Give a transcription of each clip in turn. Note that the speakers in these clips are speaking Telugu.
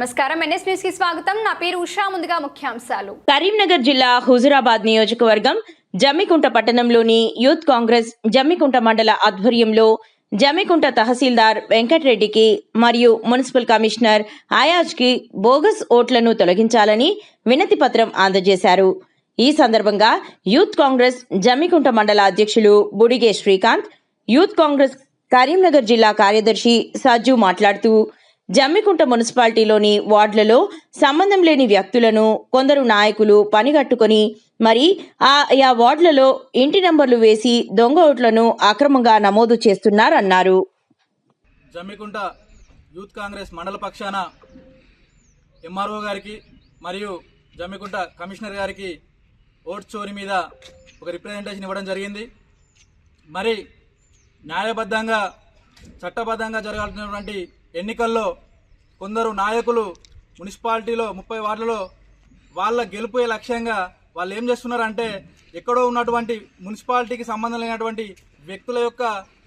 నమస్కారం. ఎన్ఎస్ న్యూస్కి స్వాగతం. నా పేరు ఉషా. ముందుగా ముఖ్యాంశాలు. కరీంనగర్ జిల్లా హుజురాబాద్ నియోజకవర్గం జమ్మికుంట పట్టణంలోని యూత్ కాంగ్రెస్ జమ్మికుంట మండల ఆధ్వర్యంలో జమ్మికుంట తహసీల్దార్ వెంకటరెడ్డికి మరియు మున్సిపల్ కమిషనర్ ఆయాజ్కి బోగస్ ఓట్లను తొలగించాలని వినతి పత్రం అందజేశారు. ఈ సందర్భంగా యూత్ కాంగ్రెస్ జమ్మికుంట మండల అధ్యక్షులు బుడిగే శ్రీకాంత్ యూత్ కాంగ్రెస్ కరీంనగర్ జిల్లా కార్యదర్శి సజ్జు మాట్లాడుతూ జమ్మికుంట మున్సిపాలిటీలోని వార్డులలో సంబంధం లేని వ్యక్తులను కొందరు నాయకులు పనిగట్టుకొని మరి ఆయా వార్డులలో ఇంటి నంబర్లు వేసి దొంగ ఓట్లను అక్రమంగా నమోదు చేస్తున్నారన్నారు. జమ్మికుంట యూత్ కాంగ్రెస్ మండల పక్షాన ఎంఆర్ఓ గారికి మరియు జమ్మికుంట కమిషనర్ గారికి ఓట్ చోరీ మీద ఒక రిప్రజెంటేషన్ ఇవ్వడం జరిగింది. మరి న్యాయబద్ధంగా చట్టబద్ధంగా జరగాల్సినటువంటి ఎన్నికల్లో కొందరు నాయకులు మున్సిపాలిటీలో ముప్పై వార్డులలో వాళ్ళ గెలుపే లక్ష్యంగా వాళ్ళు ఏం చేస్తున్నారంటే ఎక్కడో ఉన్నటువంటి మున్సిపాలిటీకి సంబంధం లేనటువంటి వ్యక్తుల యొక్క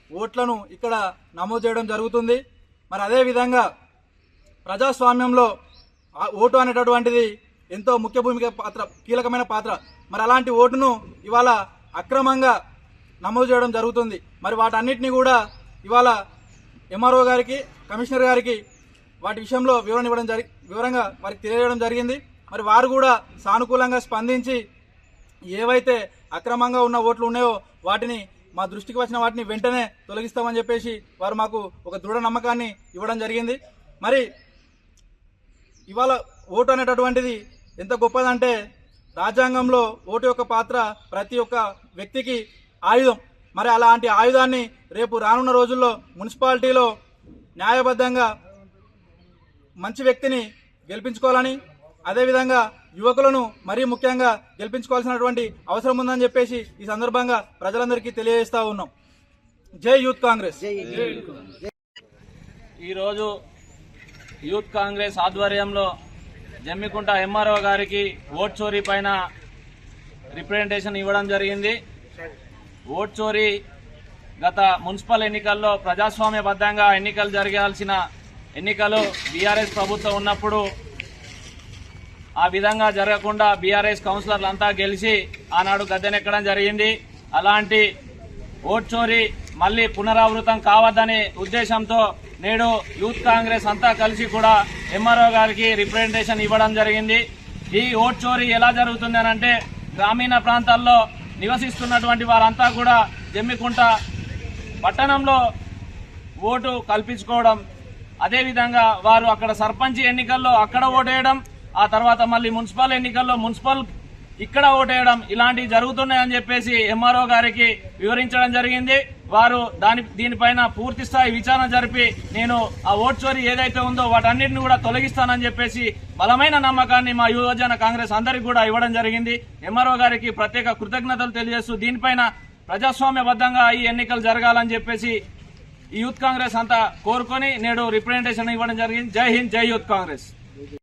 ఓట్లను ఇక్కడ నమోదు చేయడం జరుగుతుంది. మరి అదే విధంగా ప్రజాస్వామ్యంలో ఆ ఓటు అనేటటువంటిది ఎంతో ముఖ్య భూమిక పాత్ర కీలకమైన పాత్ర. మరి అలాంటి ఓటును ఇవాళ అక్రమంగా నమోదు చేయడం జరుగుతుంది. మరి వాటన్నిటిని కూడా ఇవాళ ఎంఆర్ఓ గారికి కమిషనర్ గారికి వాటి విషయంలో వివరణ ఇవ్వడం జరి వివరంగా వారికి తెలియజేయడం జరిగింది. మరి వారు కూడా సానుకూలంగా స్పందించి ఏవైతే అక్రమంగా ఉన్న ఓట్లు ఉన్నాయో వాటిని మా దృష్టికి వచ్చిన వాటిని వెంటనే తొలగిస్తామని చెప్పేసి వారు మాకు ఒక దృఢ నమ్మకాన్ని ఇవ్వడం జరిగింది. మరి ఇవాళ ఓటు అనేటటువంటిది ఎంత గొప్పదంటే రాజ్యాంగంలో ఓటు యొక్క పాత్ర ప్రతి ఒక్క వ్యక్తికి ఆయుధం. మరి అలాంటి ఆయుధాన్ని రేపు రానున్న రోజుల్లో మున్సిపాలిటీలో న్యాయబద్ధంగా మంచి వ్యక్తిని గెలిపించుకోవాలని అదేవిధంగా యువకులను మరీ ముఖ్యంగా గెలిపించుకోవాల్సినటువంటి అవసరం ఉందని చెప్పేసి ఈ సందర్భంగా ప్రజలందరికీ తెలియజేస్తా ఉన్నాం. జై యూత్ కాంగ్రెస్. ఈరోజు యూత్ కాంగ్రెస్ ఆధ్వర్యంలో జమ్మికుంట ఎంఆర్ఓ గారికి ఓట్ చోరీ పైన రిప్రజెంటేషన్ ఇవ్వడం జరిగింది. ఓట్ చోరీ గత మున్సిపల్ ఎన్నికల్లో ప్రజాస్వామ్యబద్ధంగా ఎన్నికలు జరగాల్సిన ఎన్నికలు బీఆర్ఎస్ ప్రభుత్వం ఉన్నప్పుడు ఆ విధంగా జరగకుండా బీఆర్ఎస్ కౌన్సిలర్లు అంతా గెలిచి ఆనాడు గద్దెనెక్కడం జరిగింది. అలాంటి ఓట్ చోరీ మళ్ళీ పునరావృతం కావద్దనే ఉద్దేశంతో నేడు యూత్ కాంగ్రెస్ అంతా కలిసి కూడా ఎంఆర్ఓ గారికి రిప్రజెంటేషన్ ఇవ్వడం జరిగింది. ఈ ఓట్ చోరీ ఎలా జరుగుతుంది అంటే గ్రామీణ ప్రాంతాల్లో నివసిస్తున్నటువంటి వారంతా కూడా జమ్మికుంట పట్టణంలో ఓటు కల్పించుకోవడం అదేవిధంగా వారు అక్కడ సర్పంచ్ ఎన్నికల్లో అక్కడ ఓటేయడం ఆ తర్వాత మళ్ళీ మున్సిపల్ ఎన్నికల్లో మున్సిపల్ ఇక్కడ ఓటేయడం ఇలాంటివి జరుగుతున్నాయని చెప్పేసి ఎంఆర్ఓ గారికి వివరించడం జరిగింది. వారు దాని దీనిపైన పూర్తి స్థాయి విచారణ జరిపి నేను ఆ ఓట్ చోరీ ఏదైతే ఉందో వాటన్నిటిని కూడా తొలగిస్తానని చెప్పేసి బలమైన నమ్మకాన్ని మా యువజన కాంగ్రెస్ అందరికి కూడా ఇవ్వడం జరిగింది. ఎంఆర్ఓ గారికి ప్రత్యేక కృతజ్ఞతలు తెలియజేస్తూ దీనిపైన ప్రజాస్వామ్యబద్ధంగా ఈ ఎన్నికలు జరగాలని చెప్పేసి ఈ యూత్ కాంగ్రెస్ అంతా కోరుకొని నేడు రిప్రజెంటేషన్ ఇవ్వడం జరిగింది. జై హింద్ జై యూత్ కాంగ్రెస్.